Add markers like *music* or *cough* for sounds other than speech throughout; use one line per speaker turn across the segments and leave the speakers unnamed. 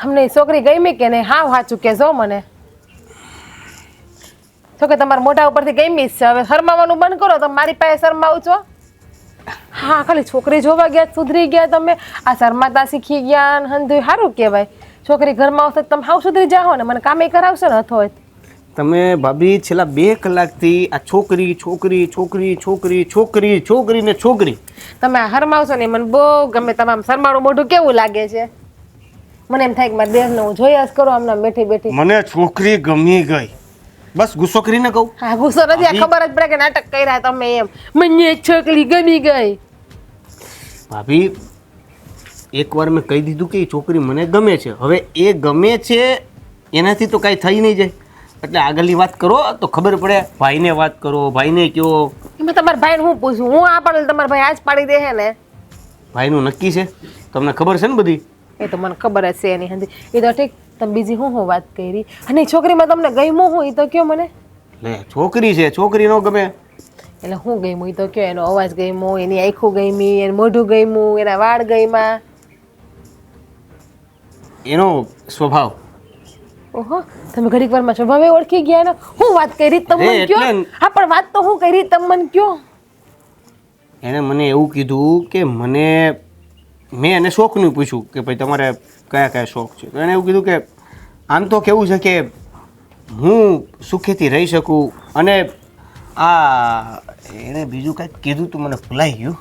તમને છોકરી ગમી કે નહીં? હા સાચું જો મને. તો કે તમારા મોઢા ઉપરથી ગમી જ છે. હવે શરમાવાનું બંધ કરો. તમે મારી પાસે શરમાવું છો? હા ખાલી છોકરી જોવા ગયા સુધરી ગયા તમે. આ શરમાતા શીખી ગયા ને હંધુય સારું કહેવાય. છોકરી ઘરમાં આવશે તમે હાવ સુધરી જાઓ ને. મને કામે કરાવશો ને અથવા
તમે ભાભી છેલ્લા બે કલાકથી આ છોકરી છોકરી છોકરી છોકરી છોકરી છોકરી ને છોકરી.
તમે આ હરમાવશો ને મને બહુ ગમે. તમામ શરમાળું મોઢું કેવું લાગે છે? મને એમ થાય કે મારા દેહને હું જોયા જ કરો આમના બેઠી બેઠી.
મને છોકરી ગમી ગઈ. બસ ગુસ્સો કરીને કહું.
હા ગુસ્સો નથી આ ખબર જ પડે કે નાટક કર્યા તમે એમ. મને છોકરી ગમી ગઈ.
ભાભી એકવાર મેં કહી દીધું કે એ છોકરી મને ગમે છે. હવે એ ગમે છે એનાથી તો કાંઈ થઈ નહીં જાય. એટલે આગળની વાત કરો તો ખબર પડે. ભાઈને વાત કરો ભાઈને કયો.
એમાં તમારા ભાઈને હું પૂછું? હું આ પાડેલ તમારા ભાઈ આજ પાડી દે ને?
ભાઈનું નક્કી છે. તમને ખબર છે ને બધી?
એ તો મને ખબર જ છે એની હંધી. એ તો ઠીક તમે બીજી હું હું વાત કરી? અને છોકરીમાં તમને ગમ્યું હું એ તો કયો મને.
લે છોકરી છે છોકરી નો ગમે.
એટલે હું ગમ્યું? એ તો કયો એનો અવાજ ગમ્યો એની આંખું ગમી એનું મોઢું ગમ્યું એના વાળ ગમ્યા?
એનો સ્વભાવ.
ઓહો તમે ઘડીક વારમાં સ્વભાવે ઓળખી ગયા ને? હું વાત કરી તમે
અરે,
કયો? હા પણ વાત તો હું કરી તમે મને કયો?
એણે મને એવું કીધું કે મને મેં એને શોખનું પૂછ્યું કે ભાઈ, તમારે કયા કયા શોખ છે? તો એણે એવું કીધું કે, આમ તો કેવું છે કે હું સુખેથી રહી શકું અને આ એણે બીજું કંઈક કીધું તું મને ભૂલાઈ ગયું.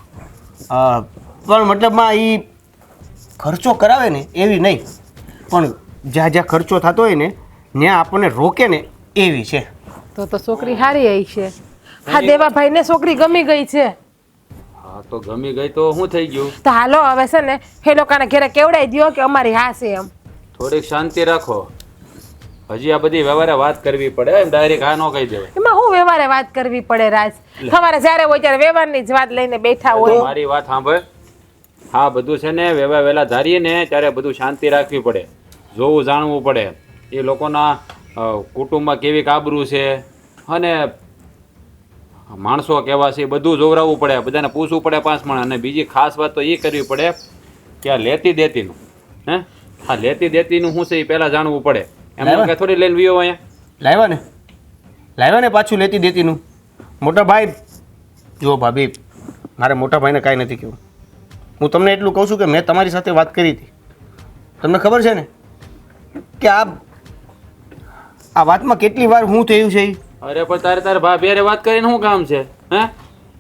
પણ મતલબમાં એ ખર્ચો કરાવે ને એવી નહીં. પણ જ્યાં જ્યાં ખર્ચો થતો હોય ને ત્યાં આપણને રોકે ને એવી છે.
તો તો છોકરી હારી આવી છે. હા દેવાભાઈ ને છોકરી ગમી ગઈ છે.
હા તો ગમી ગઈ તો શું થઈ ગયું.
તો હાલો હવે છે ને એ લોકોને ઘેરે કેવડાઈ દો કે અમારી હા છે એમ.
થોડીક શાંતિ રાખો. હજી આ બધી વ્યવહારે વાત કરવી પડે એમ ડાયરેક્ટ હા નો કહી દેવાય.
એમાં હું વ્યવહારે વાત કરવી પડે રાજ? તમારે જ્યારે હોય ત્યારે વ્યવહારની જ વાત લઈને બેઠા હોય.
મારી વાત સાંભળ. હા બધું છે ને વ્યવહાર વહેલા ધારીએ ને ત્યારે બધું શાંતિ રાખવી પડે. જોવું જાણવું પડે. એ લોકોના કુટુંબમાં કેવી કાબરું છે અને માણસો કહેવા છે એ બધું જોવરાવવું પડે બધાને પૂછવું પડે પાંચ માણસ. અને બીજી ખાસ વાત તો એ કરવી પડે કે આ લેતી દેતીનું હે? આ લેતી દેતીનું શું છે એ પહેલાં જાણવું પડે. એમ. કે થોડી લઈને વિયો અહીંયા.
લાવ્યા ને? લાવ્યા ને પાછું લેતી દેતીનું? મોટા ભાઈ જુઓ ભાભી મારે મોટા ભાઈને કાંઈ નથી કહેવું. હું તમને એટલું કહું છું કે મેં તમારી સાથે વાત કરી હતી. તમને ખબર છે ને? કે આ આ વાતમાં કેટલી વાર હું થયું છે ઈ?
અરે પણ તારે તારે ભાભી અરે વાત કરીને શું કામ છે? હે?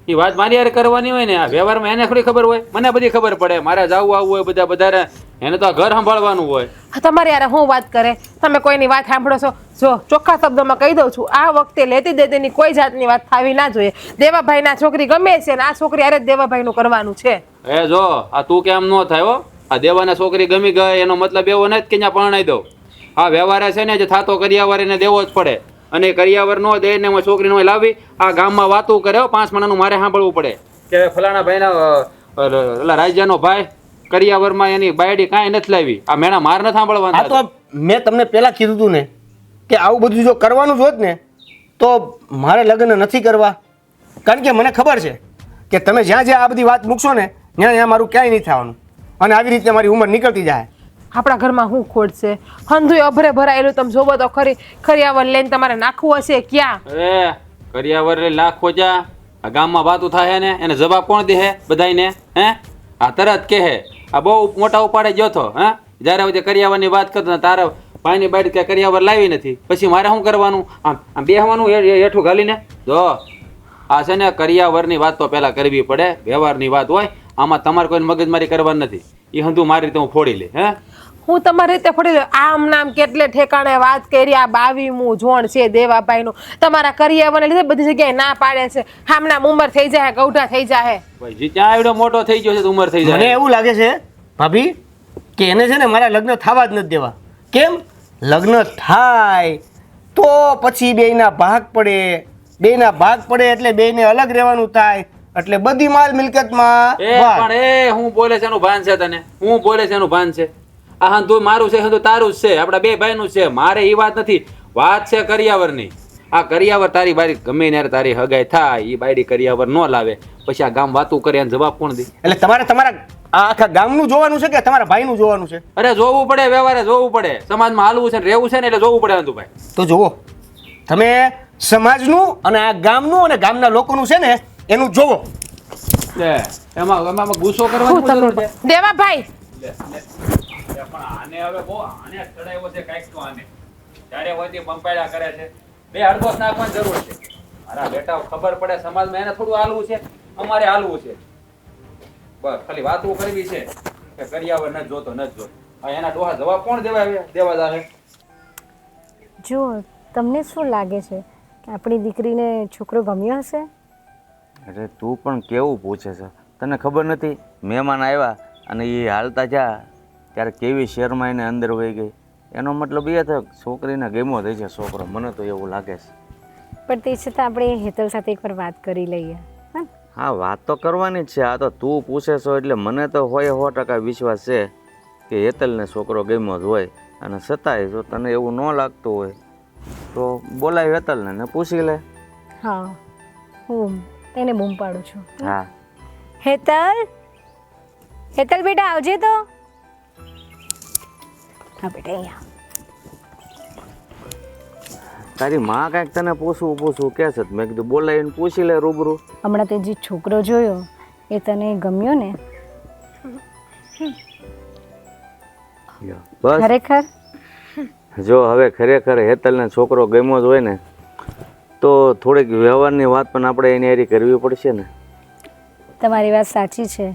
એ વાત મારી હારે કરવાની હોય ને આ વ્યવહારમાં એને થોડી ખબર હોય? મને બધી ખબર પડે. મારે જવું આવવું હોય બધા વધારે એને તો આ ઘર સંભાળવાનું હોય.
તમારે યારે હું વાત કરે? તમે કોઈની વાત સાંભળો છો? જો ચોખ્ખા શબ્દોમાં કહી દઉં છું આ વખતે લેતી દેતીની કોઈ જાતની વાત થાવી ના જોઈએ. દેવાભાઈના છોકરી ગમે છે ને આ છોકરી અરે દેવાભાઈનું કરવાનું છે.
એ જો આ તું કેમ ન થાય હો? આ દેવાના છોકરી ગમી ગઈ એનો મતલબ એવો નથી કે ત્યાં પરણાઈ દઉં. આ વ્યવહાર છે ને જે થાતો કરિયાવર એને દેવો જ પડે. અને કરિયાવર નો દે ને એમાં છોકરી નો લાવી આ ગામમાં વાતો કરે હો, પાંચ મણાનું મારે સાંભળવું પડે. કે ફલાણા ભાઈના ઓલા રાજ્યનો ભાઈ કરિયાવરમાં એની બાયડી કાંઈ નથી લાવી. આ મેણા માર નથી
આ
સાંભળવાના
તો. મેં તમને પહેલાં કીધું હતું ને કે આવું બધું જો કરવાનું જ હોત ને તો મારે લગ્ન નથી કરવા. કારણ કે મને ખબર છે કે તમે જ્યાં જ્યાં આ બધી વાત મૂકશો ને ત્યાં ત્યાં મારું ક્યાંય નહીં થવાનું. અને આવી રીતે મારી ઉંમર નીકળતી જાય.
આપણા ઘરમાં શું ખોટ છે? હંધુય અભરે ભરાયેલું તમે જોવો તો ખરી. ખરિયાવર લઈને તમારે નાખવું હશે ક્યાં?
એ કરિયાવર લાખ ખોજા આ ગામમાં વાતું થાય ને, એને જવાબ કોણ દે બધાયને? હે? આ તરત કહે આ બહુ મોટા ઉપાડે ગયો તો, હે? જ્યારે વચ્ચે કરિયાવરની વાત કરતો ને તારે પાણી બાઈટ કે કરિયાવર લાવી નથી. પછી મારે શું કરવાનું? આમ આમ બેહવાનું હેઠું ઘાલીને? જો, આ છે ને કરિયાવરની વાત તો પહેલાં કરવી પડે. વ્યવહારની વાત હોય, આમાં તમારે કોઈ મગજમારી કરવાની નથી. એ હંતુ મારી રીતે હું ફોડી લે હે?
હું તમારી રીતે ફોડી લઉં. આમ નામ કેટલે ઠેકાણે વાત કરી આ બાવીમું જોણ છે દેવાભાઈનું. તમારા કરિયાવાને લીધે બધી જગ્યાએ ના પાડે છે. હામના નામ ઉંમર થઈ જાય ગૌઢા થઈ જાય
ભાઈ જી ત્યાં એવડો મોટો થઈ ગયો છે તો ઉંમર થઈ
મને
જાય
એવું લાગે છે ભાભી કે એને છે ને મારા લગ્ન થવા જ નથી દેવા. કેમ? લગ્ન થાય તો પછી બેયના ભાગ પડે. બેયના ભાગ પડે એટલે બેયને અલગ રહેવાનું થાય. એટલે બધી માલ મિલકતમાં
એ પણ એ હું બોલે છે એનું ભાન છે તને? હું બોલે છે એનું ભાન છે? આ હા તું મારું છે તો તારું જ છે. આપણા બે ભાઈનું છે. મારે એ વાત નથી. વાત છે કરિયાવરની. આ કરિયાવર તારી બારી ગમે ત્યારે તારી હગાઈ થાય. એ બાયડી કરિયાવર ન લાવે. પછી આ ગામ વાતું કરે અને જવાબ કોણ દે?
એટલે તમારે તમારા આખા ગામનું જોવાનું છે કે તમારા ભાઈનું જોવાનું છે?
અરે જોવું પડે વ્યવહારે જોવું પડે. સમાજમાં હાલવું છે ને રહેવું છે ને એટલે જોવું પડે નંદુભાઈ
તો જુઓ. તમે સમાજનું અને આ ગામનું અને ગામના લોકોનું છે ને એનું જોવો.
લે એમાં એમાં ગુસ્સો કરવાનો જરૂર છે
દેવા
ભાઈ લે. લે, પણ આને હવે બહુ આને ચડાવ્યો છે કંઈક તો આને. ત્યારે હોય તે પંપાયડા કરે છે. બે હળદોસ નાખવાની જરૂર છે. મારા બેટા ખબર પડે સમાજમાં એને થોડું હાલવું છે. અમારે હાલવું છે. બસ ખાલી વાતો કરવી છે કે કરિયાવર ન જોતો ન જોતો. એના ડોહા જવાબ કોણ દેવા દેવા જાહે
જો તમને શું લાગે છે? કે આપણી દીકરીને છોકરો ગમ્યો હશે?
અરે તું પણ કેવું પૂછે છે? તને ખબર નથી? મહેમાન આવ્યા અને એ હાલતા જા. ત્યારે કેવી શેરમાં એને અંદર વહી ગઈ? એનો મતલબ એ થયો છોકરીને ગેમો થઈ છે છોકરો. મને તો એવું લાગે છે.
પણ તે છતાં આપણે હેતલ સાથે એકવાર વાત કરી લઈએ. હા?
હા વાત તો કરવાની જ છે. આ તો તું પૂછે છો એટલે મને તો હોય સો ટકા વિશ્વાસ છે કે હેતલને છોકરો ગેમો જ હોય. અને છતાંય જો તને એવું ન લાગતું હોય તો બોલાય હેતલને ને પૂછી લે.
હા. હું એને બૂમ પાડું છું.
હા.
હેતલ? હેતલ બેટા આવજે તો. હા બેટા અહીંયા
તારી માં કાંઈક તને પૂછવું પૂછવું કે છે મેં કીધું બોલાવીને પૂછી લે રૂબરૂ.
હમણાં તે જે છોકરો જોયો એ તને ગમ્યો ને?
બસ.
ખરેખર?
જો હવે ખરેખર હેતલને છોકરો ગમ્યો જ હોય ને તો થોડીક વ્યવહારની વાત પણ આપણે એની હારી કરવી પડશે ને?
તમારી વાત સાચી છે.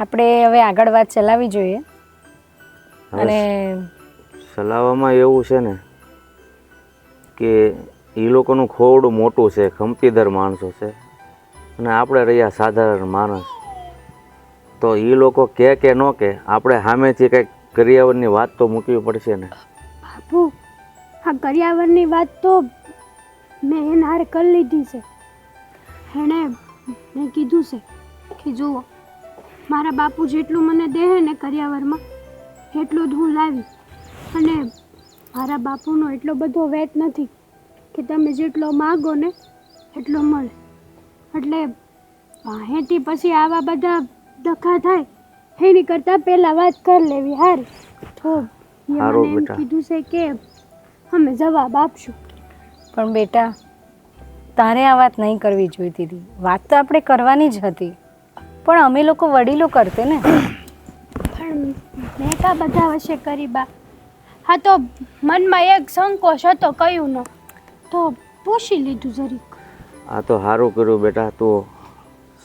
આપણે હવે આગળ વાત ચલાવવી જોઈએ. અને
ચલાવવામાં એવું છે ને કે એ લોકોનું ખોવડું મોટું છે ખંપીદર માણસો છે. અને આપણે રહ્યા સાધારણ માણસ. તો એ લોકો કે કે ન કે આપણે સામેથી કંઈક કરિયાવરની વાત તો મૂકવી પડશે ને?
બાપુ આ કરિયાવરની વાત તો મેં એના હારે કરી લીધી છે. એણે મેં કીધું છે કે જુઓ મારા બાપુ જેટલું મને દે ને કરિયાવરમાં એટલું જ હું લાવી અને મારા બાપુનો એટલો બધો વેત નથી કે તમે જેટલો માગો ને એટલો મળે. એટલે અહીંથી પછી આવા બધા ધક્કા થાય એની કરતાં પહેલાં વાત કરી લેવી હારી. તો કીધું છે કે અમે જવાબ આપશું.
પણ બેટા તારે આ વાત નહીં કરવી જોઈતી હતી વાત તો આપણે કરવાની જ હતી. પણ અમે લોકો વડીલો કરતે ને.
પણ મેં કા બધા વશે કરી બા. હા તો મનમાં એક સંકોચ હતો કયું ન. તો પૂછી લીધું જરીક.
આ તો સારું કર્યું બેટા તું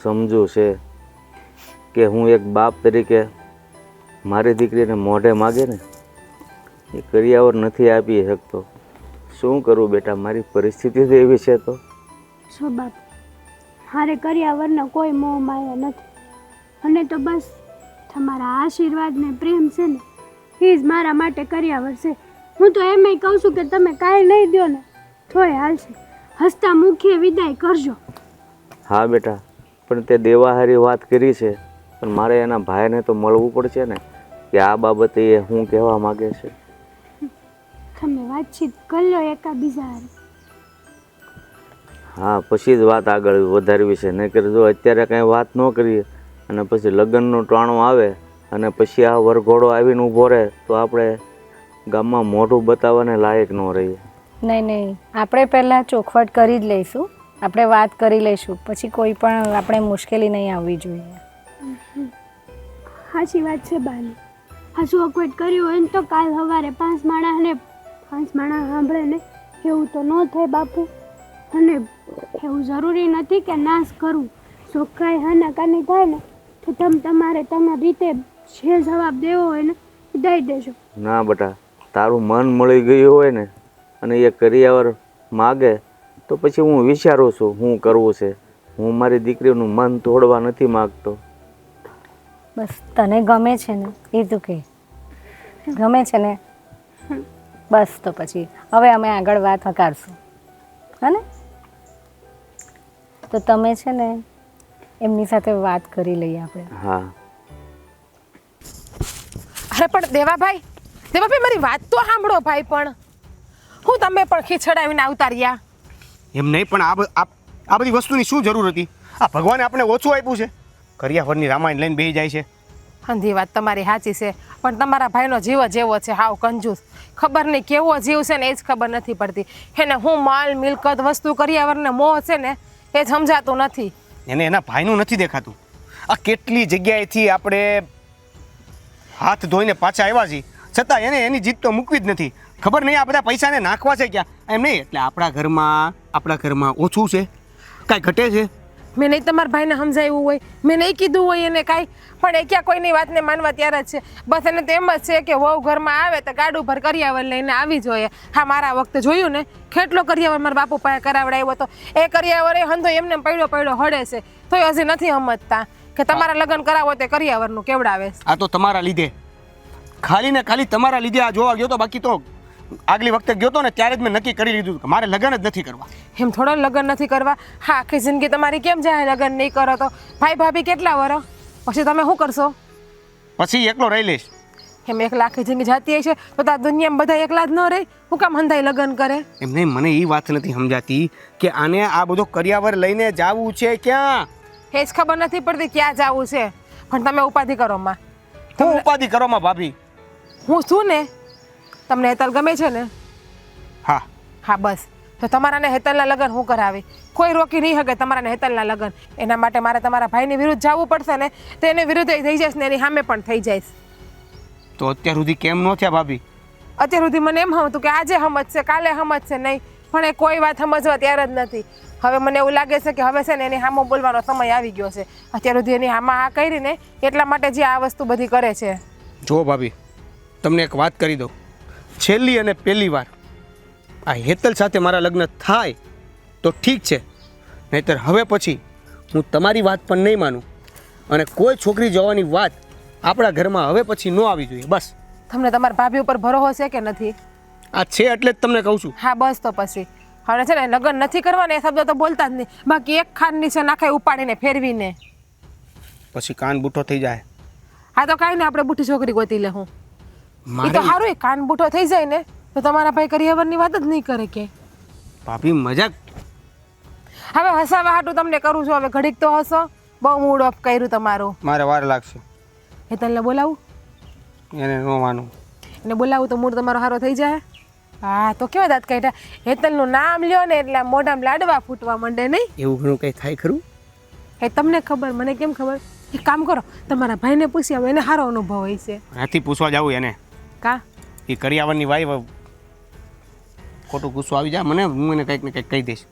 સમજુ છે કે હું એક બાપ તરીકે મારી દીકરીને મોઢે માગે ને એ કરિયાવર નથી આપી શકતો. શું કરું બેટા? મારી પરિસ્થિતિ તો એવી છે તો.
છો બાપ કર્યા વરના કોઈ મોહ માયા નથી. અને તો બસ તમારા આશીર્વાદ ને પ્રેમ છે ને એ જ મારા માટે કર્યા છે હું તો એમ કહું છું કે તમે કાંઈ નહીં દો ને થોય હાલશે. હસતા મુખે વિદાય કરજો.
હા બેટા પણ તે દેવાહારી વાત કરી છે. પણ મારે એના ભાઈને તો મળવું પડશે ને કે આ બાબતે એ શું કહેવા માગે છે.
તમે વાતચીત કરી લો એકાબીજા
હા પછી જ વાત આગળ વધારવી છે. નહીંતર જો અત્યારે કાંઈ વાત ન કરીએ અને પછી લગ્નનું ટાણું આવે અને પછી આ વરઘોડો આવીને ઊભો રહે તો આપણે ગામમાં મોઢું બતાવવાને લાયક ન રહીએ.
નહીં નહીં. આપણે પહેલાં ચોખવટ કરી જ લઈશું. આપણે વાત કરી લઈશું. પછી કોઈ પણ આપણે મુશ્કેલી નહીં આવવી જોઈએ.
સાચી વાત છે બાની. આ ચોખવટ કર્યું હોય ને તો કાલ સવારે પાંચ માણસને પાંચ માણસ સાંભળે ને એવું તો ન થાય બાપુ. અને એવું જરૂરી નથી કે નાશ કરવું ચોખ્ખાઈ હાનાકાની થાય ને તો તમે તમારે તમારી રીતે જે જવાબ દેવો હોય ને એ દઈ દેજો.
ના બેટા તારું મન મળી ગયું હોય ને અને એ કરિયાવર માગે તો પછી હું વિચારું છું શું કરવું છે. હું મારી દીકરીનું મન તોડવા નથી માગતો.
બસ તને ગમે છે ને એ તું કે. ગમે છે ને. બસ તો પછી. હવે અમે આગળ વાત હકારશું. હા ને? તો તમે છે ને એમની સાથે વાત કરી લઈએ આપણે.
હા.
અરે પણ દેવાભાઈ દેવાભાઈ મારી વાત તો સાંભળો ભાઈ પણ. હું તમે પણ ખીચડાવીને આવતા રહ્યા.
એમ નહીં પણ આ આ આ બધી વસ્તુની શું જરૂર હતી? આ ભગવાને આપણે ઓછું આપ્યું છે. કરિયાવરની રામાયણ લઈને બેસી જાય છે.
અંધી વાત તમારી સાચી છે, પણ તમારા ભાઈનો જીવ જ એવો છે, હાવ કંજૂસ. ખબર નહીં કેવો જીવ છે ને એ જ ખબર નથી પડતી. એને હું માલ, મિલકત, વસ્તુ કર્યાવરને મોહ છે ને એ જ સમજાતું નથી.
એને એના ભાઈનું નથી દેખાતું. આ કેટલી જગ્યાએથી આપણે હાથ ધોઈને પાછા આવ્યા છીએ. છતાં એને એની જીત તો મૂકવી જ નથી. ખબર નહીં આ બધા પૈસાને નાખવા છે ક્યાં? એમ નહીં, એટલે આપણા ઘરમાં આપણા ઘરમાં ઓછું છે. કાંઈ ઘટે છે?
મેં નહીં તમારા ભાઈને સમજાવ્યું હોય. મેં નહીં કીધું હોય એને કાંઈ. પણ એ ક્યાં કોઈની વાતને માનવા તૈયાર જ છે. બસ એને તો એમ જ છે કે વહુ ઘરમાં આવે તો ગાડું ભર કરિયાવર લઈને આવી જોઈએ. હા, મારા વખતે જોયું ને, કેટલો કરિયાવર મારા બાપુ પાસે કરાવડાવ્યો હતો. એ કરિયાવર એ હંધો એમને પડ્યો પડ્યો હડે છે. તોય હજી નથી સમજતા કે તમારા લગ્ન કરાવો તે કરિયાવરનું કેવડાવે.
આ તો તમારા લીધે. ખાલી ને ખાલી તમારા લીધે આ જોવા ગયો તો બાકી તો આગલી વખતે ગયો તો ને ત્યારે જ મેં નક્કી કરી લીધું કે મારે લગ્ન જ નથી કરવા.
એમ થોડા લગ્ન નથી કરવા? હા આખી જિંદગી તમારી કેમ જાય લગ્ન નહીં કરો તો? ભાઈ ભાભી કેટલા વરો? પછી તમે શું કરશો?
પછી એકલો રહી લઈશ.
એમ એકલા આખી જિંદગી જાતી હશે તો આ દુનિયામાં બધા એકલા જ ન રહે? હું કામ હંધાઈ લગ્ન કરે?
એમ નહીં મને એ વાત નથી સમજાતી કે આને આ બધો કરિયાવર લઈને જાવું છે ક્યાં?
એ જ ખબર નથી પડતી ક્યાં જવું છે. પણ તમે ઉપાધિ કરો માં.
હું ઉપાધિ કરવામાં ભાભી?
હું છું ને? તમને હેતલ ગમે છે ને?
હા.
હા બસ. તો તમારાને હેતલના લગ્ન હું કરાવી? કોઈ રોકી નહીં શકે તમારાને હેતલના લગ્ન. એના માટે મારે તમારા ભાઈની વિરુદ્ધ જવું પડશે ને તો એને વિરુદ્ધ થઈ જઈશ ને એની સામે પણ થઈ જઈશ.
તો અત્યાર સુધી કેમ ન થયા ભાભી?
અત્યાર સુધી મને એમ હતું કે આજે સમજશે કાલે સમજશે નહીં પણ એ કોઈ વાત સમજવા ત્યાર જ નથી. હવે મને એવું લાગે છે કે હવે છે ને એની હામો બોલવાનો સમય આવી ગયો છે. અત્યાર સુધી એની હામાં આ કરીને એટલા માટે જે આ વસ્તુ બધી કરે છે.
જો ભાભી તમને એક વાત કરી દઉં. છેલ્લી અને પહેલી વાર આ હેતલ સાથે મારા લગ્ન થાય તો ઠીક છે. નહીતર હવે પછી હું તમારી વાત પણ નહીં માનું અને કોઈ છોકરી જવાની વાત આપણા ઘરમાં હવે પછી ન આવી જોઈએ. બસ.
તમને તમારા ભાભી ઉપર ભરોસો છે કે નથી?
આ છે એટલે જ તમને કહું છું.
હા બસ તો પછી. હવે છે ને લગ્ન નથી કરવાના એ શબ્દ તો બોલતા જ નહીં. બાકી એક ખાનની છે નાખે ઉપાડીને ફેરવીને.
પછી કાન બૂઠો થઈ જાય.
હા તો કાંઈ ને આપણે બુઠી છોકરી ગોતી લે હું એ તો
મારે
સારું એ કાન બુઠો થઈ જાય ને તો તમારા ભાઈ કરિયાવરની વાત જ નહીં કરે કે.
ભાભી મજાક?
હવે હસાવા હાટું તમને કરું છું હવે ઘડીક તો હસો. બહુ મૂડ ઓફ કર્યું તમારું.
મારે વાર લાગશે.
હેતલને બોલાવું?
એને નો માનું.
એને બોલાવું તો મૂડ તમારો સારો થઈ જાય. હા તો કેવા દાંત કાઢ્યા? હેતલનું નામ લ્યો ને એટલે મોઢામાં લાડવા ફૂટવા માંડે નહીં.
એવું ઘણું કંઈ થાય ખરું?
એ તમને ખબર મને કેમ ખબર? એક કામ કરો તમારા ભાઈને પૂછી આવો એને સારો અનુભવ હોય છે.
રાથી પૂછવા જાવું એને.
કા?
એ કરિયાવરની વાઈ ખોટું ગુસ્સો આવી જાય મને હું એને કંઈક ને કંઈક કહી દઈશ.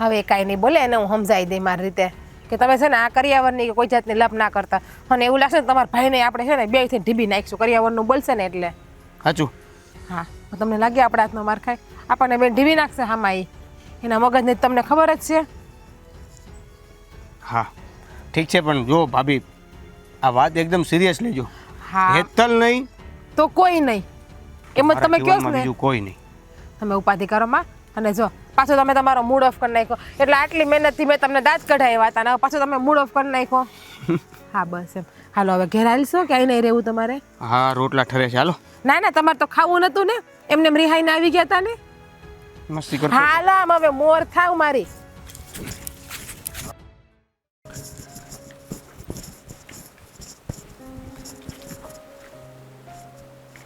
હવે કાંઈ નહીં બોલે એને હું સમજાવી દઈ મારી રીતે. કે તમે છે ને આ કરિયાવરની કોઈ જાતની લપ ના કરતા. અને એવું લાગશે ને તમારા ભાઈને આપણે છે ને બેથી ઢીબી નાખીશું. કરિયાવરનું બોલશે ને એટલે.
સાચું.
હા તમને લાગે આપણા હાથમાં માર ખાય? આપણને બેન ઢીબી નાખશે હામાં એ એના મગજને તમને ખબર જ છે.
હા ઠીક છે પણ જો ભાભી આ વાત એકદમ સિરિયસ લેજો.
હા.
હેતલ નહીં
તો કોઈ નહીં. એમ જ તમે કહો ને
બીજું કોઈ નહીં.
તમે ઉપાધિ કરો માં. અને જો પાછો તમે તમારો મૂડ ઓફ કરી નાખ્યો. એટલે આટલી મહેનતથી મેં તમને દાંત કઢાવ્યા હતા અને પાછો તમે મૂડ ઓફ કરી નાખ્યો. *laughs* હા બસ એમ. હાલો હવે ઘેર આવીશો કે અહીં નહીં રહેવું તમારે.
હા રોટલા ઠરે છે. હાલો.
ના ના તમારે તો ખાવું નતું ને. એમને એમ રિહાઈને આવી ગયા હતા ને.
મસ્તી
હાલો આમ હવે મોર થાવ મારી.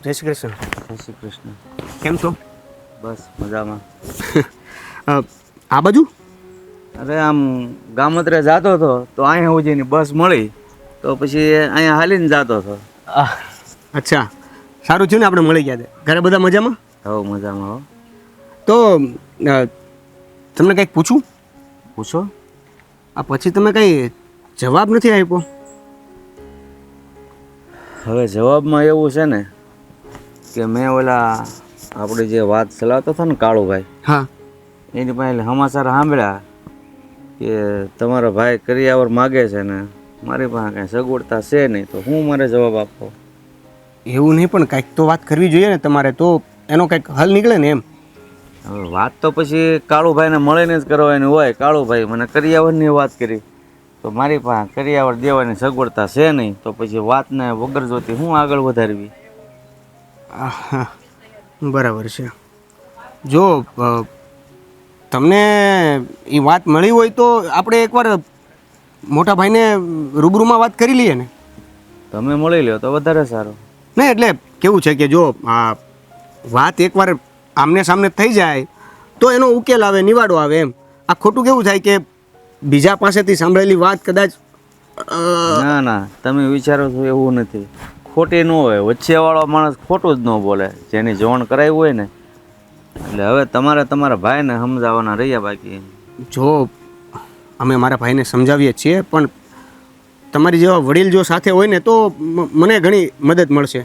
જય શ્રી કૃષ્ણ.
જય શ્રી કૃષ્ણ.
કેમ છો?
બસ મજામાં.
આ બાજુ?
અરે આમ ગામત્રે જતો હતો તો અહીંયા સુધીની બસ મળી તો પછી અહીંયા હાલીને જતો હતો.
અચ્છા. સારું થયું ને આપણે મળી ગયા ઘરે બધા મજામાં?
હો મજામાં હો.
તો તમને કંઈક પૂછું
પૂછો.
આ પછી તમે કંઈ જવાબ નથી આપ્યો?
હવે જવાબમાં એવું છે ને કે મેં ઓલા આપણે જે વાત ચલાવતો હતો ને કાળુભાઈ
હા.
એની પાસે સમાચાર સાંભળ્યા કે તમારો ભાઈ કરિયાવર માગે છે ને મારી પાસે કાંઈ સગવડતા છે નહીં તો હું મારે જવાબ આપો
એવું નહીં પણ કાંઈક તો વાત કરવી જોઈએ ને તમારે તો એનો કાંઈક હલ નીકળે ને એમ.
હવે વાત તો પછી કાળુભાઈને મળીને જ કરવાની હોય. કાળુભાઈ મને કરિયાવરની વાત કરી. તો મારી પાસે કરિયાવર દેવાની સગવડતા છે નહીં તો પછી વાતને વગર જોતી હું આગળ વધારવી?
આહા, બરાબર છે. જો તમને એ વાત મળી હોય તો આપણે એકવાર મોટા ભાઈને રૂબરૂમાં વાત કરી લઈએ ને.
તમે મળી લ્યો તો વધારે સારું.
નહીં એટલે કેવું છે કે જો આ વાત એકવાર આમને સામને થઈ જાય તો એનો ઉકેલ આવે નિવાડો આવે એમ. આ ખોટું કેવું થાય કે બીજા પાસેથી સાંભળેલી વાત કદાચ
ના ના તમે વિચારો છો એવું નથી. ખોટી ન હોય. વચ્ચેવાળો માણસ ખોટું જ ન બોલે. જેની જોણ કરાવી હોય ને. એટલે હવે તમારે તમારા ભાઈને સમજાવવાના રહ્યા બાકી.
જો અમે મારા ભાઈને સમજાવીએ છીએ પણ તમારી જેવા વડીલ જો સાથે હોય ને તો મને ઘણી મદદ મળશે.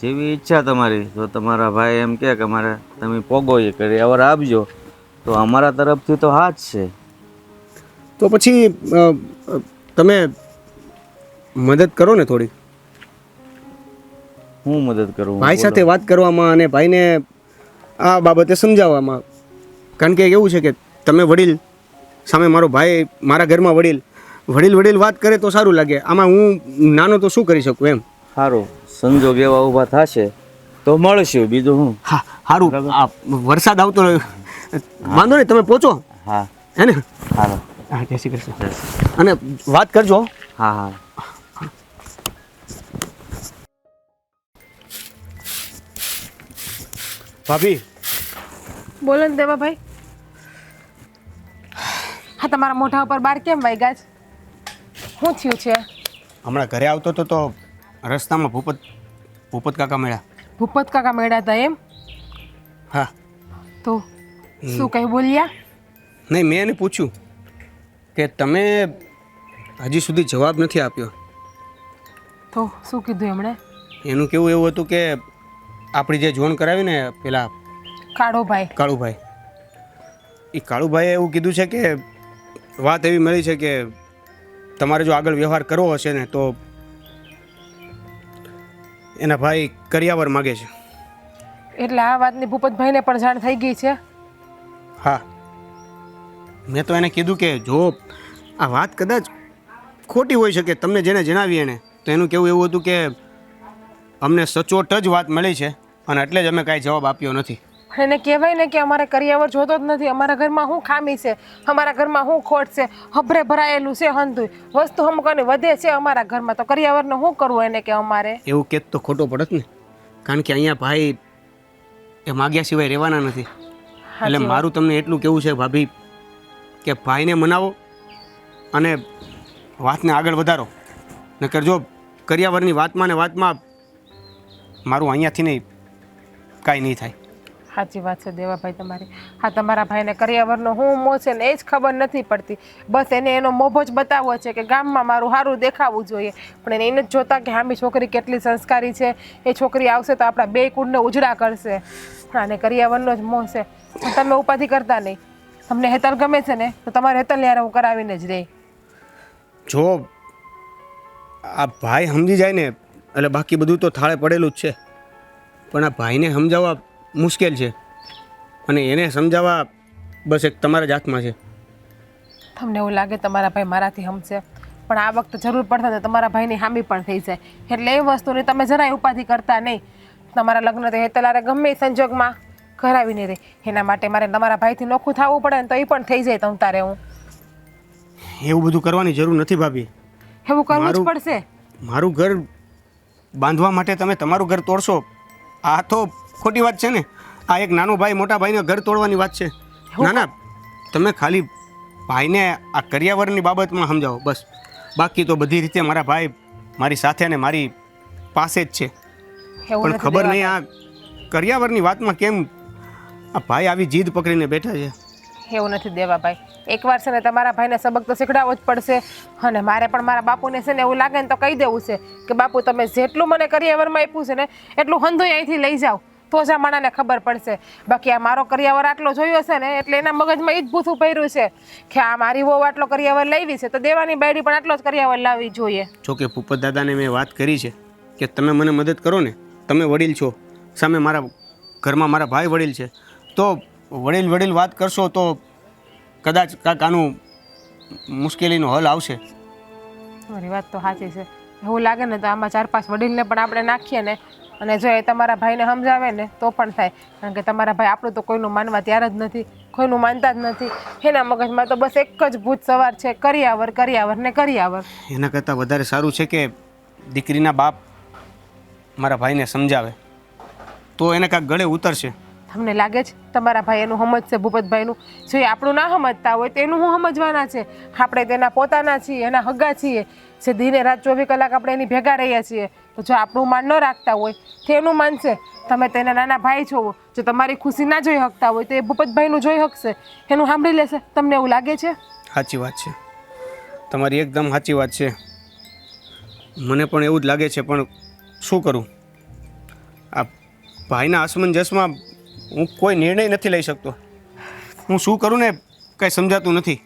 જેવી ઈચ્છા તમારી. તો તમારા ભાઈ એમ કે મારે તમે પોગો એ કરી અવર આપજો. તો અમારા તરફથી તો હા જ છે.
તો પછી તમે મદદ કરો ને થોડી.
હું મદદ કરું
ભાઈ સાથે વાત કરવામાં અને ભાઈને આ બાબતે સમજાવવામાં. કારણ કે એવું છે કે તમે વડીલ સામે મારો ભાઈ મારા ઘરમાં વડીલ વડીલ વડીલ વાત કરે તો સારું લાગે. આમાં હું નાનો તો શું કરી શકું એમ?
સારું સંજોગ એવા ઊભા થશે તો મળશું બીજું હું.
હા સારું આ વરસાદ આવતો વાંધો નહીં તમે પહોંચો.
હા.
હે ને?
સારું
હા જય શ્રી કૃષ્ણ. અને વાત કરજો.
હા હા.
ભાભી.
બોલો ને દેવાભાઈ. હા તમારા મોઢા ઉપર બાર કેમ વાગ્યા છે? શું થયું છે?
હમણાં ઘરે આવતો હતો તો રસ્તામાં ભૂપત ભૂપત કાકા મળ્યા.
ભૂપત કાકા મળ્યા હતા એમ?
હા.
તો શું કંઈ બોલ્યા?
નહીં મેં એને પૂછ્યું કે તમે હજી સુધી જવાબ નથી આપ્યો.
તો શું કીધું એમણે?
એનું કેવું એવું હતું કે આપણી જે જોન કરાવી ને પેલા
કાળુભાઈ.
કાળુભાઈ. એ કાળુભાઈએ એવું કીધું છે કે વાત એવી મળી છે કે તમારે જો આગળ વ્યવહાર કરવો હશે ને તો એના ભાઈ કરિયાવર માગે છે.
એટલે આ વાતની ભૂપતભાઈને પણ જાણ થઈ ગઈ છે?
હા. મેં તો એને કીધું કે જો આ વાત કદાચ ખોટી હોઈ શકે તમને જેને જણાવી એને તો એનું કેવું એવું હતું કે અમને સચોટ જ વાત મળી છે. અને એટલે જ અમે કાંઈ જવાબ આપ્યો નથી.
એને કહેવાય ને કે અમારે કરિયાવર જોતો જ નથી. અમારા ઘરમાં શું ખામી છે? અમારા ઘરમાં શું ખોટ છે? હભરે ભરાયેલું છે હંધુય. વસ્તુ અમુકની વધે છે અમારા ઘરમાં. તો કરિયાવરને શું કરવું એને કે અમારે?
એવું કેત તો ખોટો પડત ને. કારણ કે અહીંયા ભાઈ એ માગ્યા સિવાય રહેવાના નથી. એટલે મારું તમને એટલું કેવું છે ભાભી કે ભાઈને મનાવો અને વાતને આગળ વધારો. નકર જો કરિયાવરની વાતમાં ને વાતમાં મારું અહીંયાથી નહીં કાંઈ નહીં થાય.
સાચી વાત છે દેવાભાઈ તમારી. હા તમારા ભાઈને કરિયાવરનો હું મોહ છે ને એ જ ખબર નથી પડતી. બસ એને એનો મોભો જ બતાવવો છે કે ગામમાં મારું સારું દેખાવું જોઈએ. પણ એને એને જ જોતા કે હામી છોકરી કેટલી સંસ્કારી છે. એ છોકરી આવશે તો આપણા બે કુળને ઉજળા કરશે. અને કરિયાવરનો જ મોહ છે. તમે ઉપાધિ કરતા નહીં. તમને હેતલ ગમે છે ને તો તમારે હેતલ યાર હું કરાવીને જ રહી.
જો આ ભાઈ સમજી જાય ને એટલે બાકી બધું તો થાળે પડેલું જ છે. પણ આ ભાઈને સમજાવવા મુશ્કેલ છે. અને એને સમજાવવા બસ એક તમારા જ હાથમાં છે.
તમને એવું લાગે તમારા ભાઈ મારાથી સમજે પણ આ વખતે જરૂર પડશે તો તમારા ભાઈની હામી પણ થઈ જાય. એટલે એ વસ્તુની તમે જરાય ઉપાધિ કરતા નહીં. તમારા લગ્ન તો હેતલારે ગમે સંજોગમાં કરાવીને રહે એના માટે મારે તમારા ભાઈથી નોખું થવું પડે ને તો એ પણ થઈ જાય તમ તારે હું.
એવું બધું કરવાની જરૂર નથી ભાભી.
એવું કરવું જ પડશે.
મારું ઘર બાંધવા માટે તમે તમારું ઘર તોડશો આ તો ખોટી વાત છે ને. આ એક નાનો ભાઈ મોટા ભાઈને ઘર તોડવાની વાત છે. ના ના. તમે ખાલી ભાઈને આ કરિયાવરની બાબતમાં સમજાવો બસ. બાકી તો બધી રીતે મારા ભાઈ મારી સાથે ને મારી પાસે જ છે. પણ ખબર નહીં આ કરિયાવરની વાતમાં કેમ આ ભાઈ આવી જીદ પકડીને બેઠા છે?
એવું નથી દેવા ભાઈ. એકવાર છે ને તમારા ભાઈને સબક તો શીખડાવવો જ પડશે. અને મારે પણ મારા બાપુને છે ને એવું લાગે ને તો કહી દેવું છે કે બાપુ તમે જેટલું મને કરિયાવરમાં આપ્યું છે ને એટલું હંધોય અહીંથી લઈ જાઓ. તો જ આ માણાને ખબર પડશે. બાકી આ મારો કરિયાવર આટલો જોયો છે ને એટલે એના મગજમાં એ જ ભૂથું પહેર્યું છે કે આ મારી વહુ આટલો કરિયાવર લાવી છે તો દેવાની બાયડી પણ આટલો જ કરિયાવર લાવવી જોઈએ.
જોકે ભૂપત દાદાને મેં વાત કરી છે કે તમે મને મદદ કરો ને. તમે વડીલ છો. સામે મારા ઘરમાં મારા ભાઈ વડીલ છે. તો વડીલ વડીલ વાત કરશો તો કદાચ કાંક આનું મુશ્કેલીનો હલ આવશે.
તમારી વાત તો સાચી છે. એવું લાગે ને તો આમાં ચાર પાંચ વડીલને પણ આપણે નાખીએ ને અને જો એ તમારા ભાઈને સમજાવે ને તો પણ થાય. કારણ કે તમારા ભાઈ આપણું તો કોઈનું માનવા ત્યાર જ નથી કોઈનું માનતા જ નથી. એના મગજમાં તો બસ એક જ ભૂત સવાર છે કરિયાવર કરિયાવર ને કરિયાવર
એના કરતાં વધારે સારું છે કે દીકરીના બાપ મારા ભાઈને સમજાવે. તો એને કાંઈક ગળે ઉતરશે.
તમને લાગે છે તમારા ભાઈ એનું સમજશે ભૂપતભાઈનું. જો એ આપણું ના સમજતા હોય તો એનું હું સમજવાના છે. આપણે તેના પોતાના છીએ, એના હગા છીએ. જે દિને રાત ચોવીસ કલાક આપણે એની ભેગા રહ્યા છીએ. તો જો આપણું માન ન રાખતા હોય તો એનું માનશે તમે તેના નાના ભાઈ છો, જો તમારી ખુશી ના જોઈ શકતા હોય તો એ ભૂપતભાઈનું જોઈ શકશે એનું સાંભળી લેશે. તમને એવું લાગે છે?
સાચી વાત છે. તમારી એકદમ સાચી વાત છે. મને પણ એવું જ લાગે છે, પણ શું કરું? આ ભાઈના અસમંજસમાં હું કોઈ નિર્ણય નથી લઈ શકતો. હું શું કરું ને કંઈ સમજાતું નથી.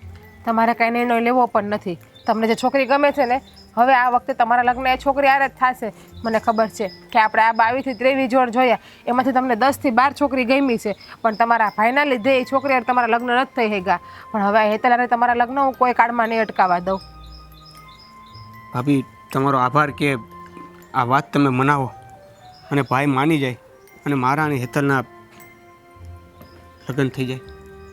તમારે કાંઈ નિર્ણય લેવો પણ નથી. તમને જે છોકરી ગમે છે ને હવે આ વખતે તમારા લગ્ન એ છોકરી આરે જ થશે. મને ખબર છે કે આપણે આ બાવીસથી ત્રેવીસ જોડ જોયા. એમાંથી તમને દસથી બાર છોકરી ગમી છે. પણ તમારા ભાઈના લીધે એ છોકરી તમારા લગ્ન નથી થઈ ગયા પણ હવે હેતલારે તમારા લગ્ન હું કોઈ કાળમાં નહીં અટકાવવા દઉં.
ભાભી તમારો આભાર કે આ વાત તમે મનાવો. અને ભાઈ માની જાય. અને મારા અને હેતલના લગ્ન થઈ જાય.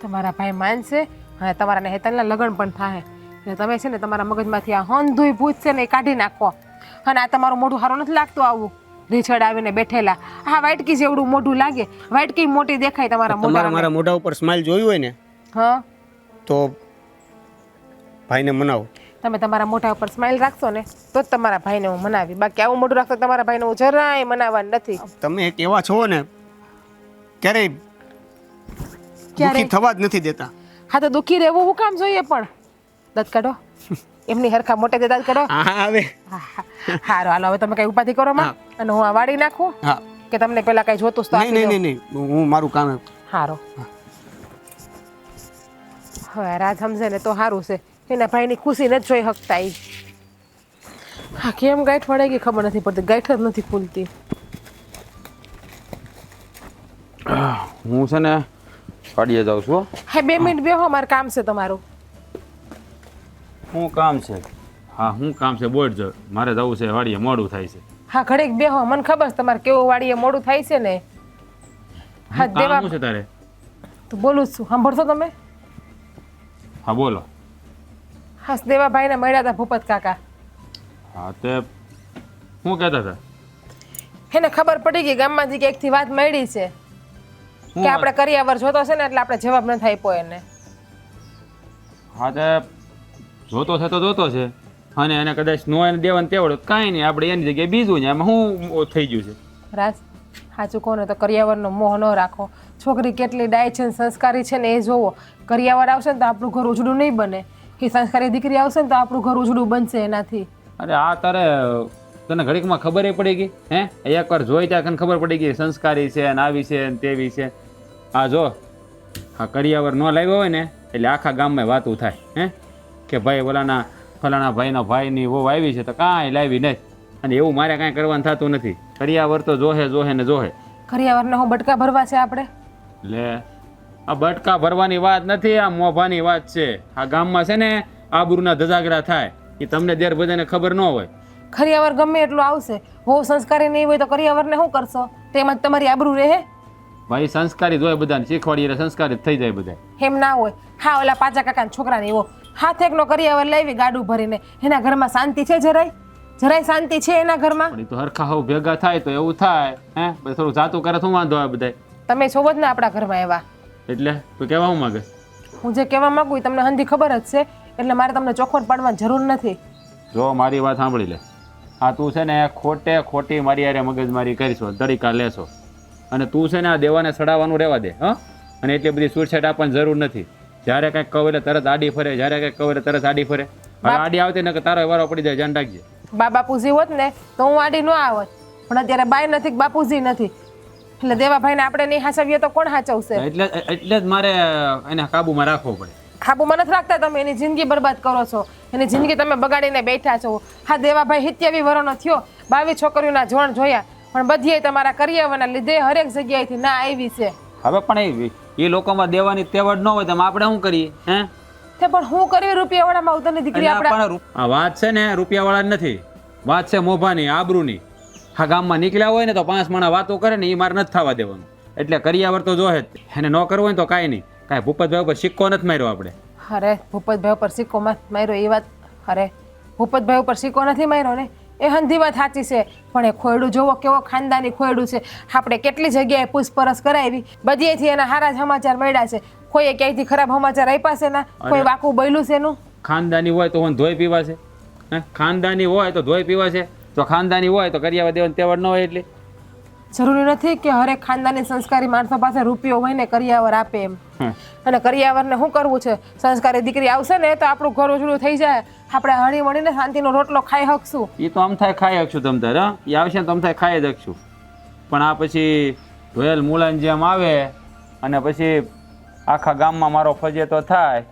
તમારા ભાઈ માનશે અને તમારા ને હેતલના લગ્ન પણ થાય એટલે તમે છે ને તમારા મગજમાંથી આ હંધુય ભૂત છે ને એ કાઢી નાખો. અને આ તમારું મોઢું સારું નથી લાગતું આવું. રીછડ આવીને બેઠેલા. આ વાટકી જેવડું મોઢું લાગે. વાટકી મોટી દેખાય તમારા મોઢા
મારા મોઢા ઉપર સ્માઈલ જોયું હોય ને
હા.
તો ભાઈને મનાવો.
તમે તમારા મોઢા ઉપર સ્માઇલ રાખશો ને તો જ તમારા ભાઈને હું મનાવી. બાકી આવું મોઢું રાખશો તમારા ભાઈને હું જરાય મનાવવાનું નથી.
તમે એક એવા છો ને ક્યારેય દુઃખી થવા જ નથી દેતા.
હા તો દુઃખી રહેવું હું કામ જોઈએ પણ? દત કાઢો. એમની હરખા મોટે દે દાંત કાઢો.
હા હા, હવે.
હા હા. હાલો હવે તમે કઈ ઉપાધિ કરો માં? અને હું આ વાળી નાખું?
હા.
કે તમને પેલા કઈ જોતું તો
નહીં નહીં નહીં હું મારું કામ
હારો. હવે રાજ સમજે ને તો સારું છે. એના ભાઈની ખુશી નથી જોઈ શકતા એ હા કેમ ગાંઠ વળે ગઈ ખબર નથી પડતી. ગાંઠ જ નથી ખુલતી
હું છે ને પાડીએ જાઉં છું હો.
હા બે મિનિટ બેહો મારે કામ છે તમારું.
શું કામ છે? હા હું કામ છે બોલ જો. મારે જવું છે વાડીએ મોડું થાય છે.
હા ઘડીક બેહો મને ખબર છે તમારે કેવું વાડીએ મોડું થાય છે ને. હા
શું
દેવા
શું છે તારે?
તો બોલું જ છું. સાંભળશો તમે?
હા બોલો.
હા દેવાભાઈને મળ્યા હતા ભૂપત કાકા.
હા તે શું કહેતા હતા?
એને ખબર પડી ગઈ ગામમાંથી કે એકથી વાત મળી છે. કે આપણે કરિયાવર જોતો છે ને એટલે આપણે જવાબ નથી આપ્યો એને.
હા તે જોતો છે તો જોતો છે. અને એને કદાચ નો એને દેવાનું તેવડો કાંઈ નહીં આપણે એની જગ્યાએ બીજું ને એમાં શું થઈ ગયું છે.
રાજ સાચું કહો ને તો કરિયાવરનો મોહ ન રાખો. છોકરી કેટલી ડાય છે સંસ્કારી છે ને એ જોવો. કરિયાવર આવશે ને તો આપણું ઘર ઉજળું નહીં બને. કે સંસ્કારી દીકરી આવશે ને તો આપણું ઘર ઉજળું બનશે એનાથી.
અરે આ તારે તને ઘડીકમાં ખબર પડી ગઈ? હે? એકવાર જોઈ ત્યાં ખબર પડી ગઈ સંસ્કારી છે ને આવી છે ને તેવી છે. આ જો આ કરિયાવર ન લાવ્યો હોય ને એટલે આખા ગામમાં વાતું થાય હે? કે ભાઈ ઓલાના ફલાણા ભાઈના ભાઈની વહુ આવી છે તો કાંઈ લાવી નહીં. અને એવું મારે કાંઈ કરવાનું થતું નથી. કરિયાવર તો જોહે જોહે ને જોહે.
કરિયાવરના હું બટકા ભરવા છે આપણે?
લે આ બટકા ભરવાની વાત નથી આ મોભાની વાત છે. આ ગામમાં છે ને આબરૂના ધજાગરા થાય. એ તમને દેર બધાને ખબર ન હોય.
ખરિયાવર ગમે એટલું આવશે. હો સંસ્કારી નહીં હોય તો કરિયાવરને શું કરશો? તેમાં જ તમારી આબરૂ રહે.
ભાઈ સંસ્કારી હોય બધાને. શીખવાડીએ એટલે સંસ્કારી થઈ જાય બધા
એમ ના હોય. હા ઓલા પાચા કાકાના છોકરાને એવો હાથ એકનો હવે લાવી ગાડું ભરીને. એના ઘરમાં શાંતિ છે જરાય? જરાય શાંતિ છે એના ઘરમાં?
પણ એ તો હરખા હોવ ભેગા થાય તો એવું થાય હે? પછી થોડું જાતું કરે શું વાંધો આવે બધાય?
તમે છો જ ને આપણા ઘરમાં એવા.
એટલે? તું કહેવા હું માગે?
હું જે કહેવા માંગુ એ તમને હંધી ખબર જ છે. એટલે મારે તમને ચોખવટ પાડવાની જરૂર નથી.
જો મારી વાત સાંભળી લે. આ તું છે ને ખોટે ખોટી મારી યારે મગજમારી કરીશો તરીકા લેશો. અને તું છે ને આ દેવાને સડાવવાનું રહેવા દે હા? અને એટલી બધી છૂટછાટ આપવાની જરૂર નથી. જ્યારે કંઈક કહું એટલે તરત આડી ફરે જ્યારે કંઈક કહું એટલે તરત આડી ફરે. આડી આવતી ને તારો વારો પડી જાય ધ્યાન રાખજે.
બા બાપુજી હોત ને તો હું આડી ન આવત. પણ અત્યારે બાય નથી બાપુજી નથી. એટલે દેવાભાઈને આપણે નહીં હાચવીએ તો કોણ હાચવશે?
એટલે એટલે જ મારે એને કાબુમાં રાખવો પડે.
ખાબુમાં નથી રાખતા તમે? એની જિંદગી બરબાદ કરો છો. એની જિંદગી તમે બગાડીને બેઠા છો. હા દેવાભાઈ સિત્યાવી વર્ષનો થયો. બાવીસ છોકરીઓના જોણ જોયા. પણ બધીએ તમારા કરિયાવરના લીધે હરેક જગ્યાએથી ના આવી છે.
હવે પણ એ એ લોકોમાં દેવાની તેવડ ન હોય તો આપણે શું કરીએ હે?
તે પણ હું કરી રૂપિયાવાળામાં ઉતરની દીકરી આપણા
આ વાત છે ને રૂપિયાવાળા નથી. વાત છે મોભાની આબરૂની. આ ગામમાં નીકળ્યા હોય ને તો પાંચ માણા વાતો કરે ને એ મારે નથી થવા દેવાનું. એટલે કરિયાવર તો જોહે જ. એને ન કરવું હોય તો કાંઈ નહીં. કાંઈ ભૂપતભાઈ ઉપર સિક્કો નથી માર્યો આપણે.
અરે ભૂપતભાઈ ઉપર સિક્કો મત માર્યો એ વાત અરે ભૂપતભાઈ ઉપર સિક્કો નથી માર્યો ને? એ હંધી વાત સાચી છે. પણ એ ખોયડું જોવો કેવો ખાનદાની ખોયડું છે. આપણે કેટલી જગ્યાએ પૂછપરછ કરાવી બધીએથી એના સારા સમાચાર મળ્યા છે. કોઈએ ક્યાંયથી ખરાબ સમાચાર આપ્યા છે ના કોઈ વાકું બોલ્યું છે એનું?
ખાનદાની હોય તો હું ધોઈ પીવા છે. ખાનદાની હોય તો ધોઈ પીવા છે. તો ખાનદાની હોય તો કરિયાવા દેવાનું તેવડ ન હોય એટલે.
જરૂરી નથી કે હરેક ખાનદાની સંસ્કારી માણસો પાસે રૂપિયો હોય ને કરિયાવર આપે એમ. અને કરિયાવરને શું કરવું છે? સંસ્કારી દીકરી આવશે ને તો આપણું ઘર ઉજળું થઈ જાય. આપણે હળી મળીને શાંતિનો રોટલો ખાઈ શકશું
એ તો આમ થાય ખાઈ શકશું તમ તારે એ આવશે ને તો આમ થાય ખાઈ જ શકશું પણ આ પછી ધોયેલ મુલાન જેમ આવે અને પછી આખા ગામમાં મારો ફજેતો થાય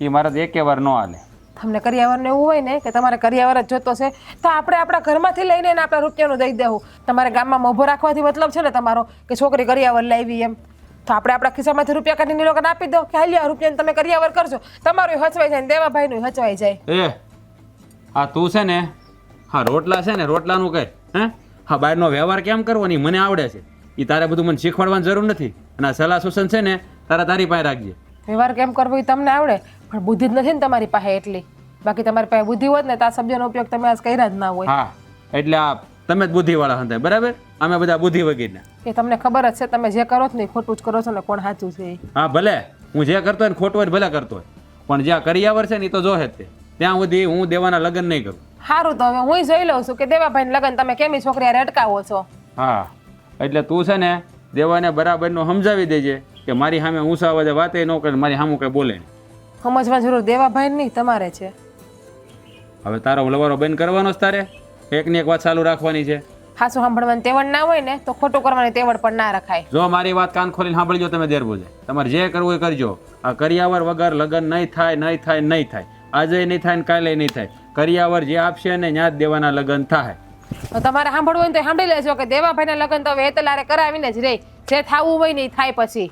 એ મારે તો એકે વાર ન હાલે.
તમને કરિયાવરને એવું હોય ને કે તમારે કરિયાવર જ જોતો છે તો આપણે આપણા ઘરમાંથી લઈને આપણા રૂપિયાનું દઈ દેવું. તમારે ગામમાં મોભો રાખવાથી મતલબ છે ને તમારો કે છોકરી કરિયાવર લાવી એમ. તો આપણે આપણા ખિસ્સામાંથી રૂપિયા કાઢીને લોકોને આપી દો કે હાલ્યા રૂપિયાને તમે કરિયાવર કરજો તમારું હચવાઈ જાય ને દેવાભાઈનું હચવાઈ જાય.
એ હા તું છે ને હા રોટલા છે ને રોટલાનું કહે હે? હા બહારનો વ્યવહાર કેમ કરવો નહીં મને આવડે છે. એ તારે બધું મને શીખવાડવાની જરૂર નથી. અને આ સલાહ સૂચન છે ને તારા તારી પાસે રાખજે.
વ્યવહાર કેમ કરવો એ તમને આવડે? પણ બુદ્ધિ જ નથી ને તમારી પાસે એટલી. બાકી તમારી પાસે બુદ્ધિ હોત ને તો આ શબ્દનો ઉપયોગ તમે આજ કર્યા જ ના હોય.
હા એટલે આ તમે જ બુદ્ધિવાળા હતા બરાબર? અમે બધા બુદ્ધિ વગેરે
એ તમને ખબર જ છે તમે જે કરો છો ને ખોટું જ કરો છો ને કોણ સાચું છે
હા ભલે. હું જે કરતો હોય ને ખોટું ભલે કરતો હોય. પણ જ્યાં કરિયાવર છે ને એ તો જોહે જ તે. ત્યાં સુધી હું દેવાના લગ્ન નહીં કરું.
સારું તો હવે હું જોઈ લઉં છું કે દેવાભાઈ લગન તમે કેમી છોકરી અટકાવો છો?
હા. એટલે તું છે ને દેવાને બરાબરનું સમજાવી દેજે કે મારી સામે ઊંસા અવાજે વાતે ન કરે મારી સામું કંઈ બોલે
સમજવા જરૂર દેવાભાઈ નહીં તમારે છે.
હવે તારો લવારો બંધ કરવાનો જ તારે? એકની એક વાત ચાલુ રાખવાની છે.
હાસું સાંભળવાની તેવડ ના હોય ને તો ખોટું કરવાની તેવડ પણ ના રખાય.
જો મારી વાત કાન ખોલીને સાંભળજો તમે દેર બોજે. તમારે જે કરવું એ કરજો. આ કરિયાવર વગર લગ્ન નહીં થાય નહીં થાય નહીં થાય. આજે નહીં થાય ને કાલે નહીં થાય. કરિયાવર જે આપશે ને ત્યાં જ દેવાના લગ્ન થાય.
તો તમારે સાંભળવું હોય તો સાંભળી લેજો કે દેવાભાઈના લગન તો વેતલારે કરાવીને જ રે જે થાવું હોય ને એ થાય પછી.